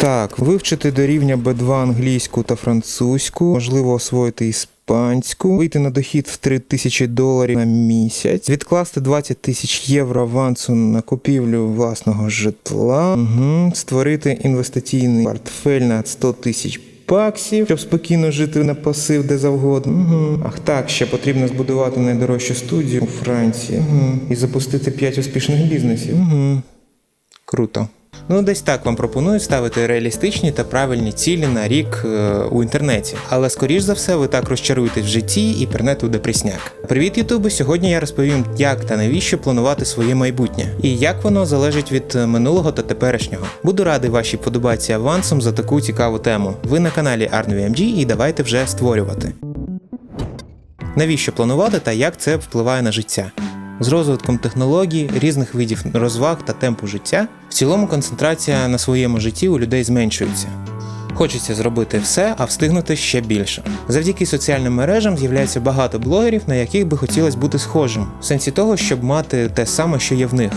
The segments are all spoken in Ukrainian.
Так, вивчити до рівня B2 англійську та французьку, можливо, освоїти іспанську, вийти на дохід в 3 тисячі доларів на місяць, відкласти 20 тисяч євро авансу на купівлю власного житла, угу. створити інвестиційний портфель на 100 тисяч. Баксів, щоб спокійно жити на пасив де завгодно. Угу. Ах так, ще потрібно збудувати найдорожчу студію у Франції угу. і запустити 5 успішних бізнесів. Угу. Круто. Ну, десь так вам пропоную ставити реалістичні та правильні цілі на рік е, у інтернеті. Але скоріш за все, ви так розчаруєтесь в житті і пернете у депресняк. Привіт, Ютубе! Сьогодні я розповім, як та навіщо планувати своє майбутнє і як воно залежить від е, минулого та теперішнього. Буду радий вашій подобаці авансом за таку цікаву тему. Ви на каналі ArnVMG і давайте вже створювати. Навіщо планувати та як це впливає на життя? З розвитком технологій, різних видів розваг та темпу життя, в цілому концентрація на своєму житті у людей зменшується. Хочеться зробити все, а встигнути ще більше. Завдяки соціальним мережам з'являється багато блогерів, на яких би хотілося бути схожим, в сенсі того, щоб мати те саме, що є в них.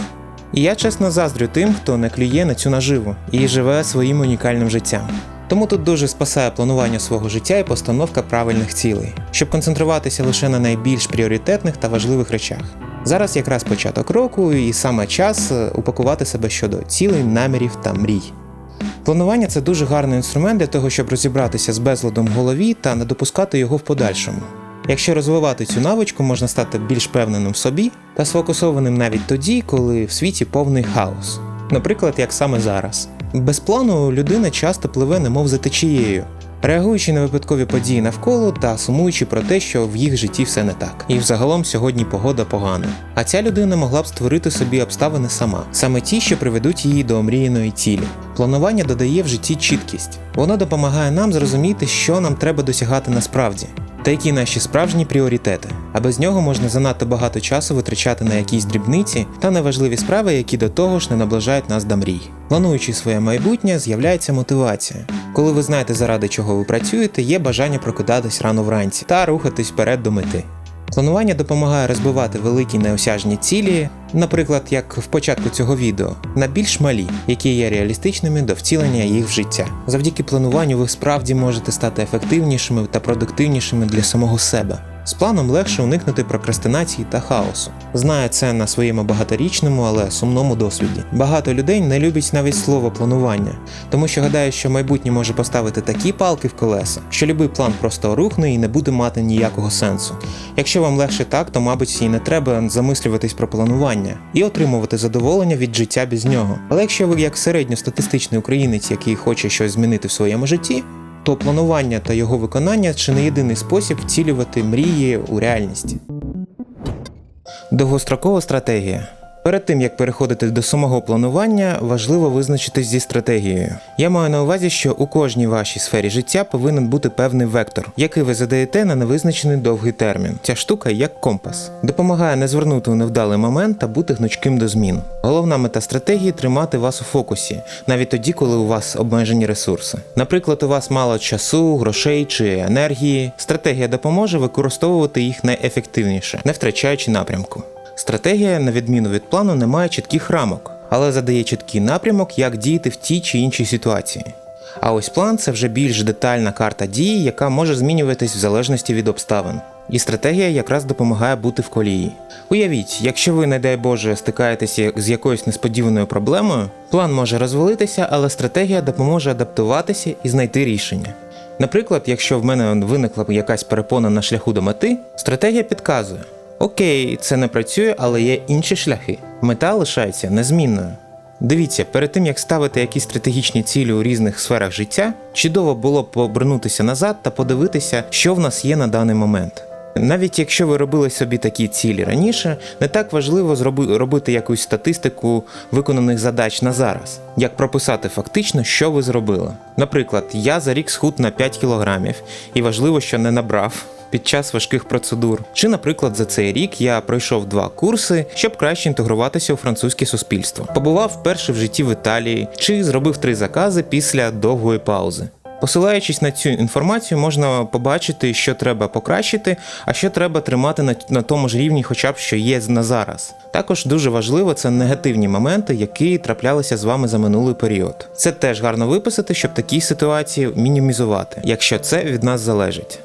І я чесно заздрю тим, хто не клює на цю наживу і живе своїм унікальним життям. Тому тут дуже спасає планування свого життя і постановка правильних цілей, щоб концентруватися лише на найбільш пріоритетних та важливих речах. Зараз якраз початок року, і саме час е, упакувати себе щодо цілей, намірів та мрій. Планування це дуже гарний інструмент для того, щоб розібратися з безладом в голові та не допускати його в подальшому. Якщо розвивати цю навичку, можна стати більш певненим в собі та сфокусованим навіть тоді, коли в світі повний хаос. Наприклад, як саме зараз. Без плану людина часто пливе немов за течією, реагуючи на випадкові події навколо та сумуючи про те, що в їх житті все не так. І взагалом сьогодні погода погана. А ця людина могла б створити собі обставини сама, саме ті, що приведуть її до омріяної цілі. Планування додає в житті чіткість. Воно допомагає нам зрозуміти, що нам треба досягати насправді. Та які наші справжні пріоритети, а без нього можна занадто багато часу витрачати на якісь дрібниці та неважливі справи, які до того ж не наближають нас до мрій. Плануючи своє майбутнє, з'являється мотивація. Коли ви знаєте, заради чого ви працюєте, є бажання прокидатись рано вранці та рухатись вперед до мети. Планування допомагає розбивати великі неосяжні цілі, наприклад, як в початку цього відео, на більш малі, які є реалістичними до втілення їх в життя. Завдяки плануванню ви справді можете стати ефективнішими та продуктивнішими для самого себе. З планом легше уникнути прокрастинації та хаосу. Знаю це на своєму багаторічному, але сумному досвіді. Багато людей не люблять навіть слово планування, тому що гадають, що майбутнє може поставити такі палки в колеса, що любий план просто рухне і не буде мати ніякого сенсу. Якщо вам легше так, то мабуть і не треба замислюватись про планування і отримувати задоволення від життя без нього. Але якщо ви як середньостатистичний українець, який хоче щось змінити в своєму житті, то планування та його виконання чи не єдиний спосіб втілювати мрії у реальність. Довгострокова стратегія. Перед тим як переходити до самого планування, важливо визначитись зі стратегією. Я маю на увазі, що у кожній вашій сфері життя повинен бути певний вектор, який ви задаєте на невизначений довгий термін. Ця штука як компас, допомагає не звернути у невдалий момент та бути гнучким до змін. Головна мета стратегії тримати вас у фокусі, навіть тоді, коли у вас обмежені ресурси. Наприклад, у вас мало часу, грошей чи енергії. Стратегія допоможе використовувати їх найефективніше, не втрачаючи напрямку. Стратегія, на відміну від плану, не має чітких рамок, але задає чіткий напрямок, як діяти в тій чи іншій ситуації. А ось план це вже більш детальна карта дії, яка може змінюватись в залежності від обставин. І стратегія якраз допомагає бути в колії. Уявіть, якщо ви, не дай Боже, стикаєтеся з якоюсь несподіваною проблемою, план може розвалитися, але стратегія допоможе адаптуватися і знайти рішення. Наприклад, якщо в мене виникла якась перепона на шляху до мети, стратегія підказує. Окей, це не працює, але є інші шляхи. Мета лишається незмінною. Дивіться, перед тим як ставити якісь стратегічні цілі у різних сферах життя, чудово було б повернутися назад та подивитися, що в нас є на даний момент. Навіть якщо ви робили собі такі цілі раніше, не так важливо зроби, робити якусь статистику виконаних задач на зараз, як прописати фактично, що ви зробили. Наприклад, я за рік схуд на 5 кілограмів, і важливо, що не набрав під час важких процедур. Чи, наприклад, за цей рік я пройшов два курси, щоб краще інтегруватися у французьке суспільство. Побував вперше в житті в Італії, чи зробив три закази після довгої паузи. Посилаючись на цю інформацію, можна побачити, що треба покращити, а що треба тримати на, на тому ж рівні, хоча б що є на зараз. Також дуже важливо це негативні моменти, які траплялися з вами за минулий період. Це теж гарно виписати, щоб такі ситуації мінімізувати, якщо це від нас залежить.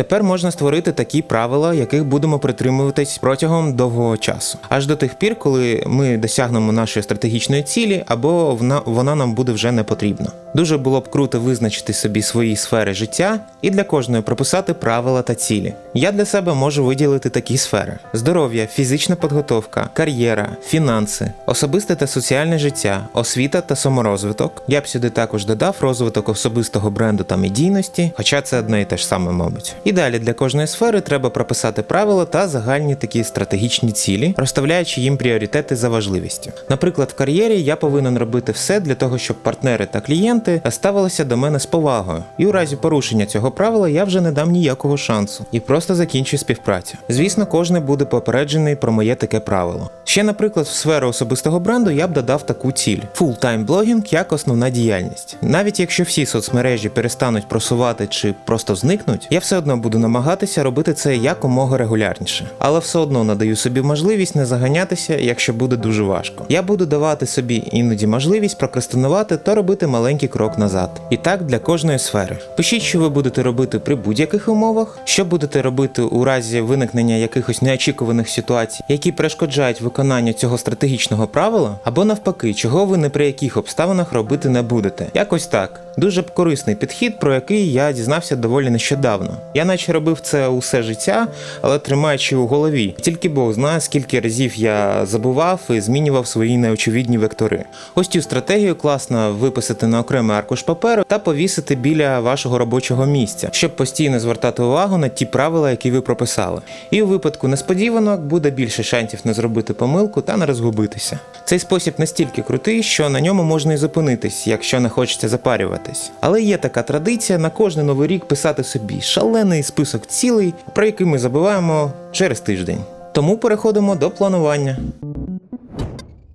Тепер можна створити такі правила, яких будемо притримуватись протягом довгого часу, аж до тих пір, коли ми досягнемо нашої стратегічної цілі, або вона, вона нам буде вже не потрібна. Дуже було б круто визначити собі свої сфери життя і для кожної прописати правила та цілі. Я для себе можу виділити такі сфери: здоров'я, фізична підготовка, кар'єра, фінанси, особисте та соціальне життя, освіта та саморозвиток. Я б сюди також додав розвиток особистого бренду та медійності, хоча це одне і те ж саме, мабуть. І далі для кожної сфери треба прописати правила та загальні такі стратегічні цілі, розставляючи їм пріоритети за важливістю. Наприклад, в кар'єрі я повинен робити все для того, щоб партнери та клієнти ставилися до мене з повагою. І у разі порушення цього правила я вже не дам ніякого шансу і просто закінчу співпрацю. Звісно, кожен буде попереджений про моє таке правило. Ще, наприклад, в сферу особистого бренду я б додав таку ціль: full-time блогінг як основна діяльність. Навіть якщо всі соцмережі перестануть просувати чи просто зникнуть, я все одно буду намагатися робити це якомога регулярніше. Але все одно надаю собі можливість не заганятися, якщо буде дуже важко. Я буду давати собі іноді можливість прокрастинувати та робити маленький крок назад. І так для кожної сфери. Пишіть, що ви будете робити при будь-яких умовах, що будете робити у разі виникнення якихось неочікуваних ситуацій, які перешкоджають виконанню цього стратегічного правила, або навпаки, чого ви не при яких обставинах робити не будете. Якось так. Дуже корисний підхід, про який я дізнався доволі нещодавно. Я наче робив це усе життя, але тримаючи у голові. Тільки Бог знає, скільки разів я забував і змінював свої неочевидні вектори. Ось цю стратегію класно виписати на окремий аркуш паперу та повісити біля вашого робочого місця, щоб постійно звертати увагу на ті правила, які ви прописали. І у випадку несподіванок буде більше шансів не зробити помилку та не розгубитися. Цей спосіб настільки крутий, що на ньому можна і зупинитись, якщо не хочеться запарюватись. Але є така традиція на кожний новий рік писати собі шалений список цілей, про які ми забуваємо через тиждень. Тому переходимо до планування.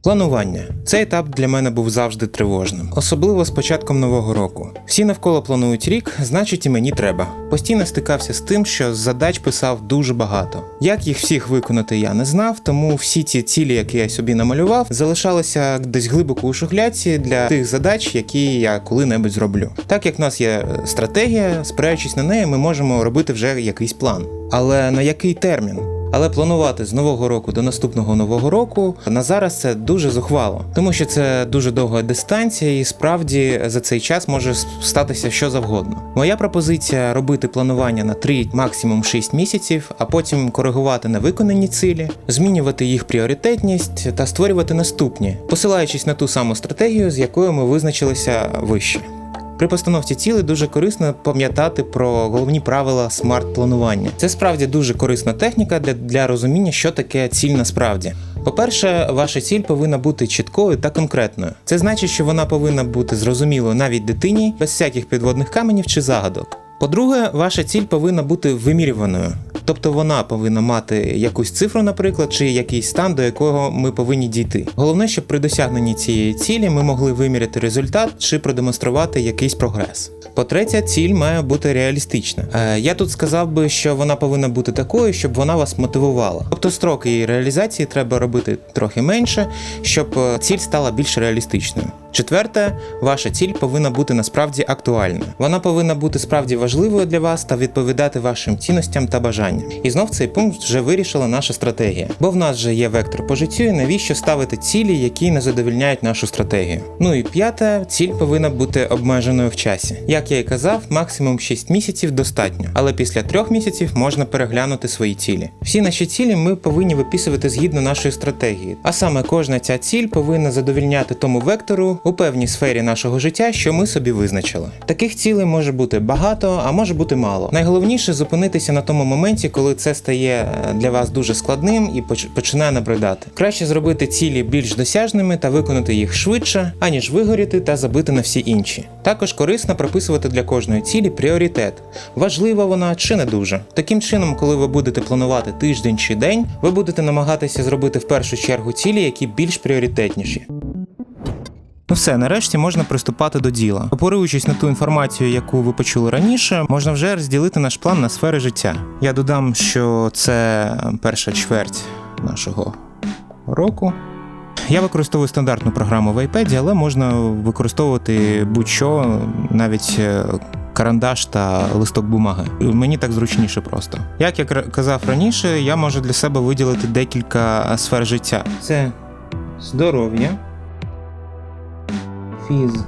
Планування. Цей етап для мене був завжди тривожним, особливо з початком нового року. Всі навколо планують рік, значить і мені треба. Постійно стикався з тим, що задач писав дуже багато. Як їх всіх виконати, я не знав, тому всі ці цілі, які я собі намалював, залишалися десь глибоко у шухляці для тих задач, які я коли-небудь зроблю. Так як в нас є е, стратегія, спираючись на неї, ми можемо робити вже якийсь план. Але на який термін? Але планувати з нового року до наступного нового року на зараз це дуже зухвало, тому що це дуже довга дистанція, і справді за цей час може статися що завгодно. Моя пропозиція робити планування на 3, максимум 6 місяців, а потім коригувати на виконані цілі, змінювати їх пріоритетність та створювати наступні, посилаючись на ту саму стратегію, з якою ми визначилися вище. При постановці цілей дуже корисно пам'ятати про головні правила смарт-планування. Це справді дуже корисна техніка для, для розуміння, що таке ціль насправді. По-перше, ваша ціль повинна бути чіткою та конкретною. Це значить, що вона повинна бути зрозумілою навіть дитині, без всяких підводних каменів чи загадок. По-друге, ваша ціль повинна бути вимірюваною. Тобто вона повинна мати якусь цифру, наприклад, чи якийсь стан, до якого ми повинні дійти. Головне, щоб при досягненні цієї цілі ми могли виміряти результат чи продемонструвати якийсь прогрес. По-третє, ціль має бути реалістична. Е, я тут сказав би, що вона повинна бути такою, щоб вона вас мотивувала. Тобто строки її реалізації треба робити трохи менше, щоб е, ціль стала більш реалістичною. Четверте, ваша ціль повинна бути насправді актуальною. Вона повинна бути справді важливою для вас та відповідати вашим цінностям та бажанням. І знов цей пункт вже вирішила наша стратегія. Бо в нас же є вектор по життю, і навіщо ставити цілі, які не задовільняють нашу стратегію. Ну і п'яте, ціль повинна бути обмеженою в часі. Як я і казав, максимум 6 місяців достатньо, але після трьох місяців можна переглянути свої цілі. Всі наші цілі ми повинні виписувати згідно нашої стратегії, а саме кожна ця ціль повинна задовільняти тому вектору у певній сфері нашого життя, що ми собі визначили. Таких цілей може бути багато, а може бути мало. Найголовніше зупинитися на тому моменті, коли це стає для вас дуже складним і починає набридати. Краще зробити цілі більш досяжними та виконати їх швидше, аніж вигоріти та забити на всі інші. Також корисно прописувати для кожної цілі пріоритет. Важлива вона чи не дуже. Таким чином, коли ви будете планувати тиждень чи день, ви будете намагатися зробити в першу чергу цілі, які більш пріоритетніші. Ну все, нарешті можна приступати до діла. Опоруючись на ту інформацію, яку ви почули раніше, можна вже розділити наш план на сфери життя. Я додам, що це перша чверть нашого року. Я використовую стандартну програму в iPad, але можна використовувати будь-що, навіть е, карандаш та листок бумаги. Мені так зручніше просто. Як я казав раніше, я можу для себе виділити декілька сфер життя. Це здоров'я, фіз,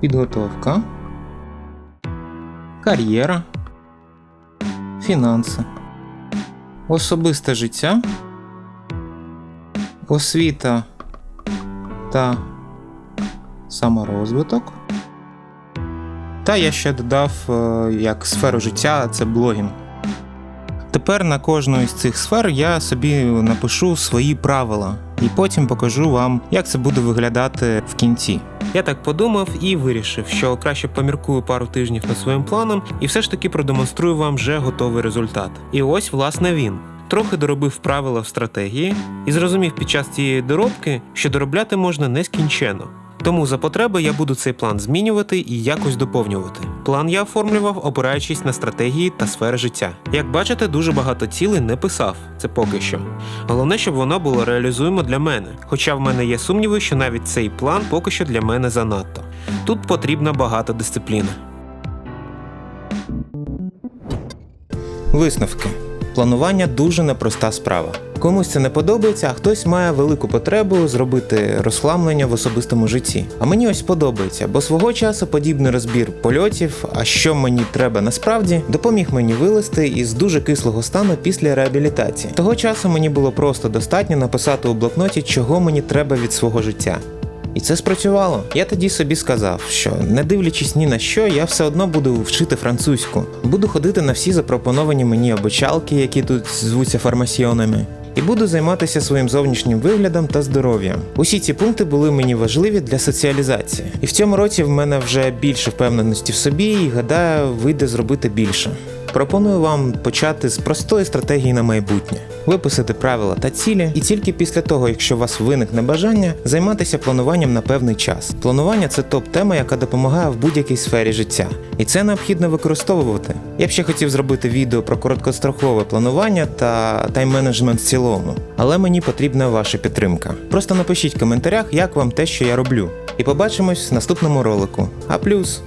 підготовка, кар'єра, фінанси, особисте життя, освіта та саморозвиток. Та я ще додав е, як сферу життя це блогінг. Тепер на кожну із цих сфер я собі напишу свої правила і потім покажу вам, як це буде виглядати в кінці. Я так подумав і вирішив, що краще поміркую пару тижнів над своїм планом і все ж таки продемонструю вам вже готовий результат. І ось, власне, він. Трохи доробив правила в стратегії і зрозумів під час цієї доробки, що доробляти можна нескінченно. Тому за потреби я буду цей план змінювати і якось доповнювати. План я оформлював, опираючись на стратегії та сфери життя. Як бачите, дуже багато цілей не писав, це поки що. Головне, щоб воно було реалізуємо для мене. Хоча в мене є сумніви, що навіть цей план поки що для мене занадто. Тут потрібна багата дисципліна. Висновки. Планування дуже непроста справа. Комусь це не подобається, а хтось має велику потребу зробити розхламлення в особистому житті. А мені ось подобається, бо свого часу подібний розбір польотів, а що мені треба насправді, допоміг мені вилезти із дуже кислого стану після реабілітації. Того часу мені було просто достатньо написати у блокноті, чого мені треба від свого життя. І це спрацювало. Я тоді собі сказав, що не дивлячись ні на що, я все одно буду вчити французьку. Буду ходити на всі запропоновані мені обучалки, які тут звуться фармасіонами. І буду займатися своїм зовнішнім виглядом та здоров'ям. Усі ці пункти були мені важливі для соціалізації. І в цьому році в мене вже більше впевненості в собі, і гадаю, вийде зробити більше. Пропоную вам почати з простої стратегії на майбутнє, виписати правила та цілі, і тільки після того, якщо у вас виникне бажання, займатися плануванням на певний час. Планування це топ-тема, яка допомагає в будь-якій сфері життя, і це необхідно використовувати. Я б ще хотів зробити відео про короткострокове планування та тайм-менеджмент в цілому, але мені потрібна ваша підтримка. Просто напишіть в коментарях, як вам те, що я роблю. І побачимось в наступному ролику. А плюс.